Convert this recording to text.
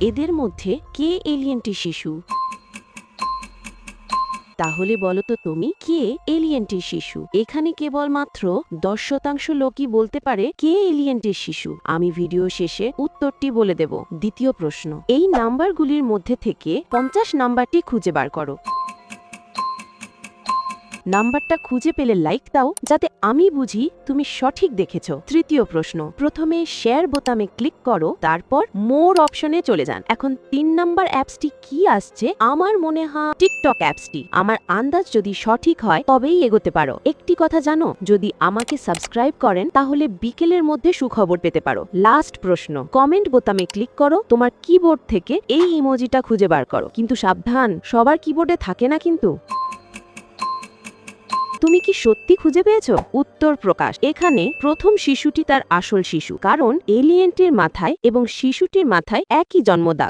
এদের মধ্যে কে এলিয়েনটি শিশু? তাহলে বলো তো তুমি, কে এলিয়েনটি শিশু? এখানে কেবলমাত্র দশ শতাংশ লোকই বলতে পারে কে এলিয়েনটি শিশু। আমি ভিডিও শেষে উত্তরটি বলে দেব। দ্বিতীয় প্রশ্ন, এই নাম্বারগুলির মধ্যে থেকে পঞ্চাশ নাম্বারটি খুঁজে বার করো। নাম্বারটা খুঁজে পেলে লাইক দাও, যাতে আমি বুঝি তুমি সঠিক দেখেছ। তৃতীয় প্রশ্ন, প্রথমে শেয়ার বোতামে ক্লিক করো, তারপর মোর অপশনে চলে যান। এখন তিন নাম্বার অ্যাপসটি কি আসছে? আমার মনে হয় টিকটক অ্যাপসটি। আমার আন্দাজ যদি সঠিক হয়, তবেই এগোতে পারো। একটি কথা জানো, যদি আমাকে সাবস্ক্রাইব করেন, তাহলে বিকেলের মধ্যে সুখবর পেতে পারো। লাস্ট প্রশ্ন, কমেন্ট বোতামে ক্লিক করো, তোমার কিবোর্ড থেকে এই ইমোজিটা খুঁজে বার করো। কিন্তু সাবধান, সবার কিবোর্ডে থাকে না কিন্তু। তুমি কি সত্যি খুঁজে পেয়েছ? উত্তর প্রকাশ। এখানে প্রথম শিশুটি তার আসল শিশু। কারণ এলিয়েন্টের মাথায় এবং শিশুটির মাথায় একই জন্মদাগ।